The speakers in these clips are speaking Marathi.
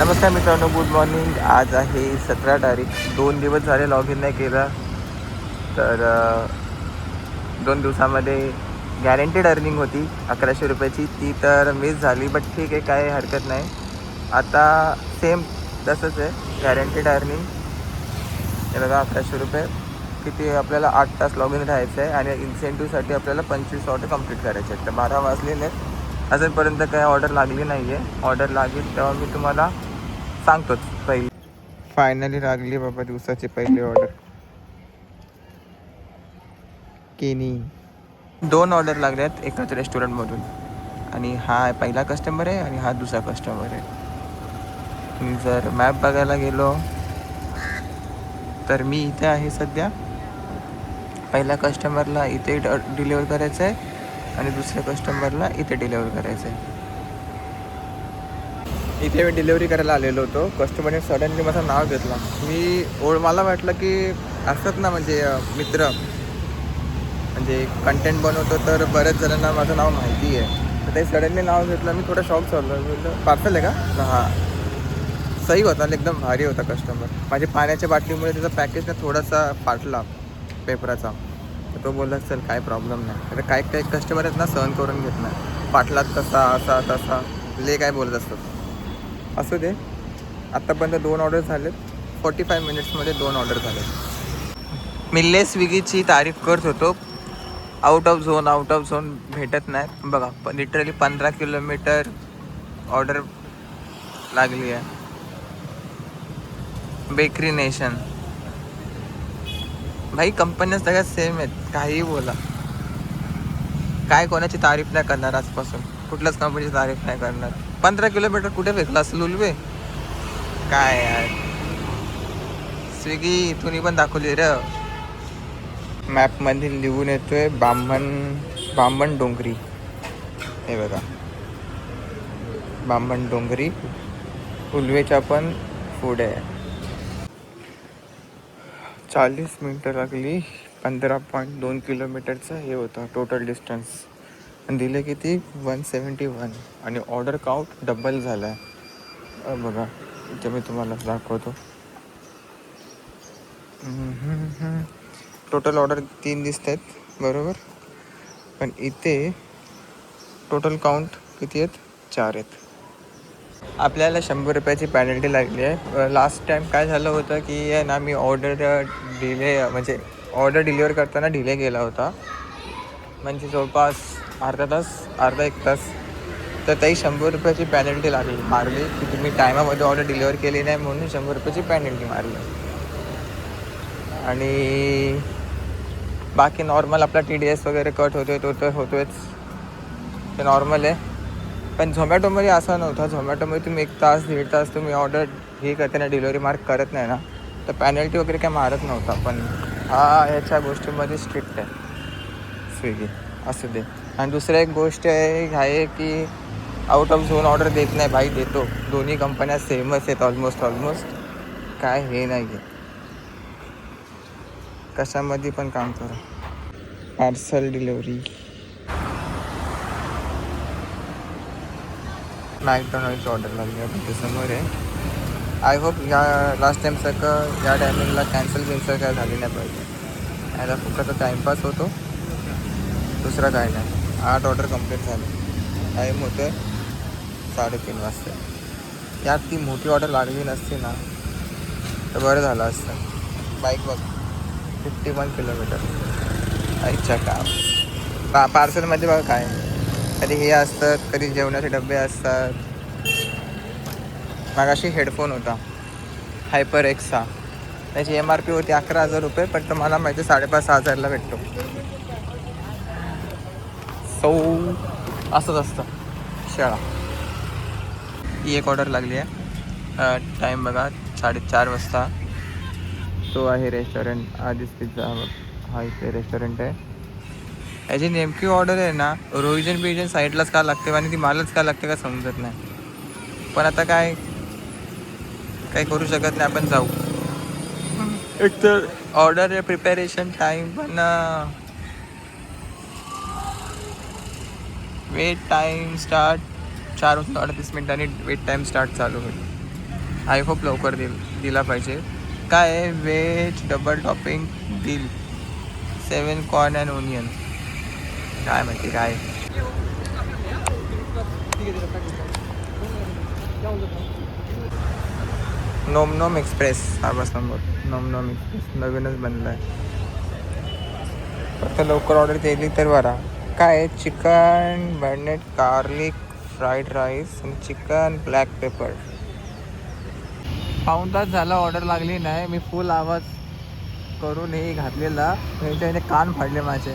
नमस्कार मित्रांनो गुड मॉर्निंग आज आहे सतरा तारीख. दोन दिवस झाले लॉग इन नाही केलं. तर दोन दिवसामध्ये गॅरंटेड अर्निंग होती अकराशे रुपयाची. ती तर मिस झाली बट ठीक आहे काय हरकत नाही. आता सेम तसंच आहे गॅरंटेड अर्निंग हे बघा अकराशे रुपये. किती आपल्याला आठ तास लॉग इन राहायचं आहे आणि इन्सेंटिव्हसाठी आपल्याला पंचवीस ऑर्डर कंप्लीट करायचे आहेत. तर बारा वाजलेले आहेत. अजूनपर्यंत काही ऑर्डर लागली नाही आहे ऑर्डर लागेल तेव्हा मी तुम्हाला सांगतोच पहिली. फायनली लागली बाबा दिवसाची पहिली ऑर्डर केनी. दोन ऑर्डर लागले आहेत एकाच रेस्टॉरंटमधून आणि हा पहिला कस्टमर आहे आणि हा दुसरा कस्टमर आहे. मी जर मॅप बघायला गेलो तर मी इथे आहे सध्या. पहिल्या कस्टमरला इथे डिलिव्हर करायचं आहे आणि दुसऱ्या कस्टमरला इथे डिलिव्हर करायचं आहे इथे मी डिलिव्हरी करायला आलेलो होतो. कस्टमरने सडनली माझं नाव घेतलं. मी ओळ मला वाटलं की असतात ना म्हणजे मित्र. म्हणजे कंटेंट बनवतो तर बऱ्याच जणांना माझं नाव माहिती आहे तर ते सडनली नाव घेतलं. मी थोडं शॉक झालो. मी पार्सल आहे का? हां. सही होता एकदम भारी होता कस्टमर माझ्या पाण्याच्या बाटलीमुळे त्याचा पॅकेज ना थोडासा फाटला पेपराचा. तर तो बोलला चल काय प्रॉब्लेम नाही. आता काही काही कस्टमर आहेत ना सहन करून घेत नाही. फाटलात कसा असा तसा. ले काय बोलत असतात. असू दे. आत्तापर्यंत दोन ऑर्डर झालेत. फोर्टी फाय मिनिट्समध्ये दोन ऑर्डर झालेत. मी ले स्विगीची तारीफ करत होतो. Out of zone out of zone भेटत नाही. बघा प लिटरली पंधरा किलोमीटर ऑर्डर लागली आहे. बेकरी नेशन भाई कंपन्या सगळ्या सेम आहेत. काहीही बोला. काय कोणाची तारीफ नाही करणार आजपासून. कुठल्याच कंपनीची तारीफ नाही करणार. पंधरा किलोमीटर कुठे फेकला असेल उलवे? काय यार? स्विगी इथूनही पण दाखवली र. मॅपमध्ये लिहून येतोय बामण बामण डोंगरी. हे बघा. बामण डोंगरी. उलवेच्या पण पुढे आहे. चाळीस मिनटं लागली. पंधरा पॉईंट दोन किलोमीटरचं हे होतं. टोटल डिस्टन्स आणि दिले किती वन सेवन्टी वन आणि ऑर्डर काउंट डबल झाला आहे बघा इथे मी तुम्हाला दाखवतो. टोटल ऑर्डर तीन दिसत आहेत बरोबर? पण इथे टोटल काउंट किती आहेत? चार आहेत. आपल्याला शंभर रुपयाची पॅनल्टी लागली आहे. लास्ट टाईम काय झालं होतं की आहे ना मी ऑर्डर डिले म्हणजे ऑर्डर डिलिव्हर करताना डिले केला होता. म्हणजे जवळपास अर्धा तास अर्धा एक तास. तर त्याही शंभर रुपयाची पॅनल्टी लागली. मारली. की तुम्ही टायमामध्ये ऑर्डर डिलिव्हर केली नाही म्हणून शंभर रुपयाची पॅनल्टी मारली. आणि बाकी नॉर्मल आपला टी डी एस वगैरे कट होतोय तो तर होतोयच. ते नॉर्मल आहे. पण झोमॅटोमध्ये असं नव्हतं. झोमॅटोमध्ये तुम्ही एक तास दीड तास तुम्ही ऑर्डर हे करते ना डिलिव्हरी मार्क करत नाही ना तर पॅनल्टी वगैरे काय मारत नव्हता. पण हा ह्याच्या गोष्टीमध्ये स्ट्रिक्ट आहे. स्विगी असू दे. आणि दुसरं एक गोष्ट आहे आहे की आउट ऑफ झोन ऑर्डर देत नाही भाई देतो. दोन्ही कंपन्या सेमच आहेत ऑलमोस्ट ऑलमोस्ट काय हे नाही आहे कशामध्ये पण काम करा. पार्सल डिलेवरी मॅकडॉनल्डची ऑर्डर लागली आहे समोर आहे आय होप या लास्ट टाईमसारखं या टायमिंगला कॅन्सल बिन्सल काय झाली नाही पाहिजे. याला फक्त टाईमपास होतो. दुसरा काय नाही. आठ ऑर्डर कंप्लीट झाले. टाईम होतं साडेतीन वाजता. यात ती मोठी ऑर्डर लागली नसती ना तर बरं झालं असतं. बाईक बघ फिफ्टी वन किलोमीटर अच्छा काम. पा पार्सलमध्ये बघा काय. कधी हे असतात कधी जेवणाचे डबे असतात. मागाशी हेडफोन होता. हायपर एक्सा त्याची एम आर पी होती अकरा हजार रुपये पण तुम्हाला मला माहिती साडेपाच सहा हजारला भेटतो. सो असंच असतं. शाळा. ही एक ऑर्डर लागली आहे. टाईम बघा साडेचार वाजता. तो आहे रेस्टॉरंट आधीच पिझ्झा हा इथे रेस्टॉरंट आहे. याची नेमकी ऑर्डर आहे ना रोहिजन बिजन साईडलाच का लागते आणि ती मालच का लागते का समजत नाही. पण आता काय काही करू शकत नाही आपण जाऊ. एक तर ऑर्डर प्रिपॅरेशन टाईम पण वेट टाईम स्टार्ट चार वाजता अडतीस मिनिटांनी वेट टाईम स्टार्ट चालू होईल. आय होप लवकर दिल दिला पाहिजे. काय आहे? वेज डबल टॉपिंग दिल सेवन कॉर्न अँड ओनियन काय माहिती काय? नोम नोम एक्सप्रेस हा बस नंबर नोम नोम एक्सप्रेस नवीनच बनलं आहे फक्त लवकर ऑर्डर केली तर बरा. काय आहे. Chicken burnt garlic fried rice आणि चिकन ब्लॅक पेपर. पाऊन तास झाला ऑर्डर लागली नाही. मी फुल आवाज करून हे घातलेला. ह्याच्याने कान फाडले माझे.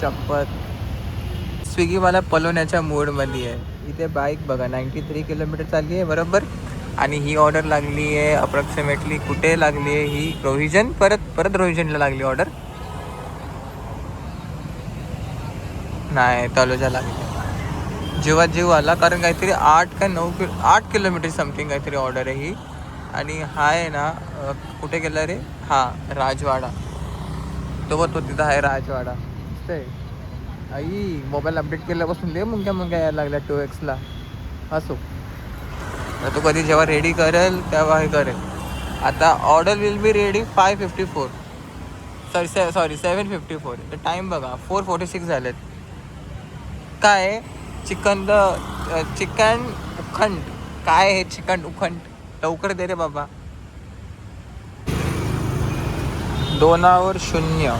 शपथ. स्विगीवाला पलवण्याच्या मूडमध्ये आहे. इथे बाईक बघा नाईंटी थ्री किलोमीटर चालली आहे बरोबर? आणि ही ऑर्डर लागली आहे अप्रॉक्सिमेटली कुठे लागली आहे ही रोहिजन परत परत रोहिजनला लागली ऑर्डर नाही तलोजा लागली जेव्हा जीव आला कारण काहीतरी आठ काय नऊ किलो आठ किलोमीटर समथिंग काहीतरी ऑर्डर आहे ही. आणि हा आहे ना कुठे गेला रे? हा राजवाडा. तो बघ तो तिथं आहे राजवाडा. दिसतंय आई मोबाईल अपडेट केल्यापासून लय मुंग्या मुंग्या यायला लागल्या टू एक्सला. असो तू तो कधी जेव्हा रेडी करेल तेव्हा हे करेल. आता order will be ready five fifty four sorry say sorry seven fifty four तर टाईम बघा फोर फोर्टी सिक्स झालेत. काय आहे? चिकन द चिकन उखंड. काय आहे चिकन उखंड? लवकर दे रे बाबा. दोनावर शून्य.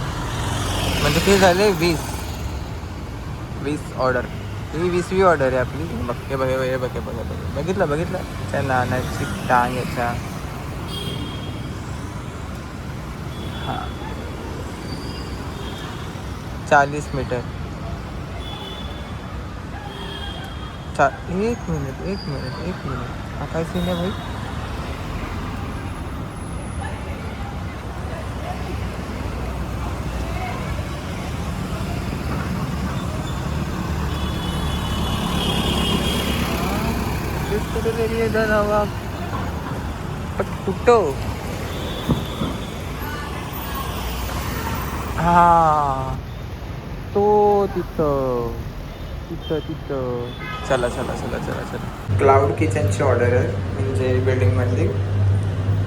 म्हणजे ते झाले वीस. वीस ऑर्डर. ही वीसवी ऑर्डर आहे आपली. हे बघ हे बघ हे बघ हे बघ बघितलं बघितलं? त्या नानाची टांग याच्या हां. चाळीस मीटर. चा एक मिनिट एक मिनिट एक मिनिट. हा काय सीन आहे भाई. कुठेतरी येतं नवा पण कुठं? हा. तो तिथं. तिथं तिथं. चला चला चला चला चला. क्लाउड किचनची ऑर्डर आहे म्हणजे बिल्डिंगमधली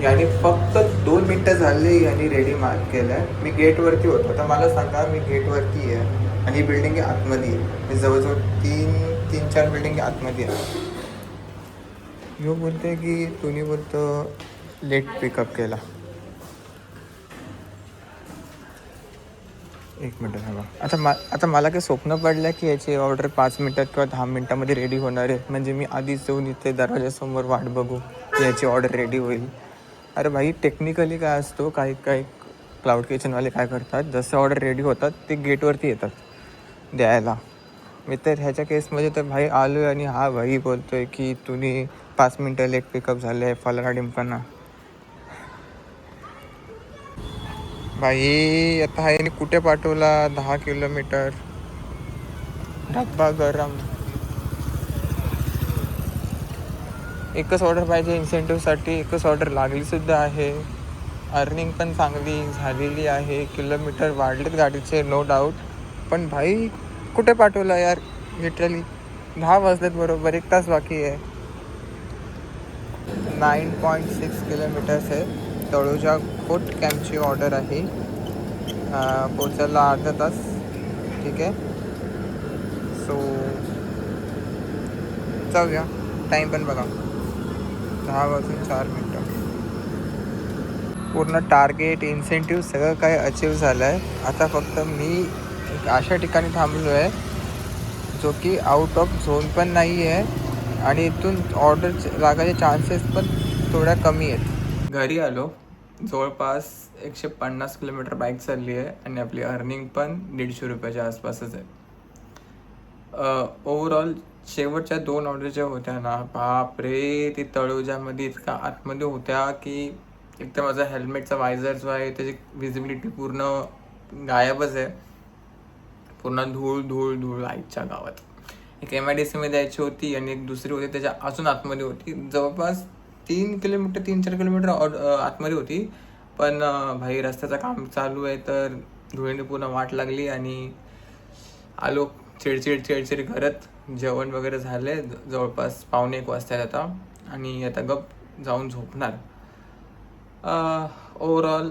याने फक्त दोन मिनटं झाली यांनी रेडी मार्क केलं आहे मी गेटवरती होतो आता मला सांगा मी गेटवरती आहे आणि ही बिल्डिंग आतमध्ये आहे. मी जवळजवळ तीन तीन चार बिल्डिंग आतमध्ये आहे. यो बोलते की तुम्ही बोलतो लेट पिकअप केला. एक मिनटं थांबा. आता मा आता मला काही स्वप्न पडलं की याची ऑर्डर पाच मिनटात किंवा दहा मिनटामध्ये रेडी होणार आहे. म्हणजे मी आधीच जाऊन इथे दरवाजासमोर वाट बघू की याची ऑर्डर रेडी होईल. अरे भाई टेक्निकली काय असतो काही काही क्लाउड किचनवाले काय करतात जसं ऑर्डर रेडी होतात ते गेटवरती येतात द्यायला. मी तर ह्याच्या केसमध्ये तर भाई आलो आहे आणि हा भाई बोलतो आहे की तुम्ही पाच मिनटं लेट पिकअप झालं आहे फलाना डिंपना भाई आता हा याने कुठे पाठवला? दहा किलोमीटर. डब्बा गरम. एकच ऑर्डर पाहिजे इन्सेंटिव्हसाठी एकच ऑर्डर लागली सुद्धा आहे. अर्निंग पण चांगली झालेली आहे. किलोमीटर वाढलेत गाडीचे नो डाऊट पण भाई कुठे पाठवला यार? लिटरली दहा वाजलेत बरोबर. एक तास बाकी आहे. नाईन पॉईंट सिक्स किलोमीटर्स आहे. तळोजा कोट कॅम्पची ऑर्डर आहे. पोचायला अर्धा तास. ठीक आहे? सो जाऊया. टाईम पण बघा. दहा वाजून चार मिनटं. पूर्ण टार्गेट इन्सेंटिव्ह सगळं काही अचीव झालं आहे आता फक्त मी अशा ठिकाणी थांबलो आहे जो की आउट ऑफ झोन पण नाही आहे आणि इथून ऑर्डर लागायचे चान्सेस पण थोड्या कमी आहेत. घरी आलो. जवळपास एकशे पन्नास किलोमीटर बाईक चालली आहे आणि आपली अर्निंग पण दीडशे रुपयाच्या आसपासच आहे. ओव्हरऑल शेवटच्या दोन ऑर्डर ज्या होत्या ना बाप रे ती तळोजामध्ये इतका आतमध्ये होत्या की एक तर माझा हेल्मेटचा वायझर जो आहे त्याची विजिबिलिटी पूर्ण गायबच आहे. पूर्ण धूळ धूळ धूळ आईच्या गावात. एक एम आय डी सीमध्ये द्यायची होती आणि एक दुसरी होती त्याच्या अजून आतमध्ये होती. जवळपास तीन किलोमीटर तीन चार किलोमीटर ऑड- आतमध्ये होती. पण भाई रस्त्याचं काम चालू आहे तर धुळीने पूर्ण वाट लागली आणि आलो चिडचिड चिडचिड करत. जेवण वगैरे झाले. जवळपास पावणे एक वाजता आता आणि आता गप जाऊन झोपणार. ओवरऑल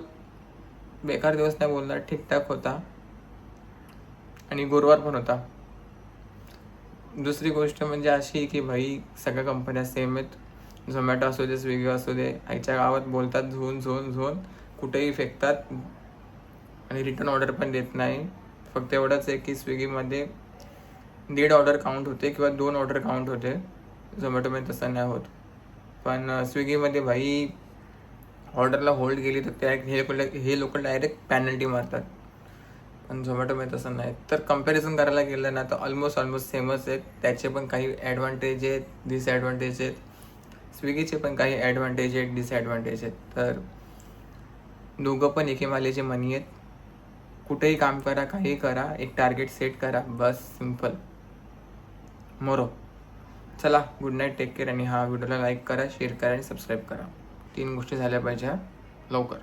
बेकार दिवस नाही बोलणार. ठीकठाक होता. आणि गुरुवार पण होता. दुसरी गोष्ट म्हणजे अशी की भाई सगळ्या कंपन्या सेम आहेत. झोमॅटो असू दे स्विगी असू दे आईच्या गावात बोलतात झोन झोन झोन. कुठेही फेकतात. आणि रिटर्न ऑर्डर पण देत नाही. फक्त एवढंच आहे की स्विगीमध्ये दीड ऑर्डर काउंट होते किंवा दोन ऑर्डर काउंट होते. झोमॅटोमध्ये तसं नाही होत. पण स्विगीमध्ये भाई ऑर्डरला होल्ड केली तर त्या हे लोक हे लोक डायरेक्ट पॅनल्टी मारतात. पण झोमॅटोमध्ये तसं नाही. तर कंपॅरिझन करायला गेलं ना तर ऑलमोस्ट ऑलमोस्ट सेमच आहेत. त्याचे पण काही ॲडव्हान्टेज आहेत डिसॲडव्हान्टेज आहेत. स्विगीचे पण काही ॲडव्हान्टेज आहेत डिसॲडव्हान्टेज आहेत. तर दोघं पण एकेमालेचे मनी आहेत. कुठेही काम करा काही करा एक टार्गेट सेट करा बस सिंपल मोरो. चला गुड नाईट टेक केअर आणि हा व्हिडिओला लाईक करा शेअर करा आणि सबस्क्राईब करा. तीन गोष्टी झाल्या पाहिजे लवकर.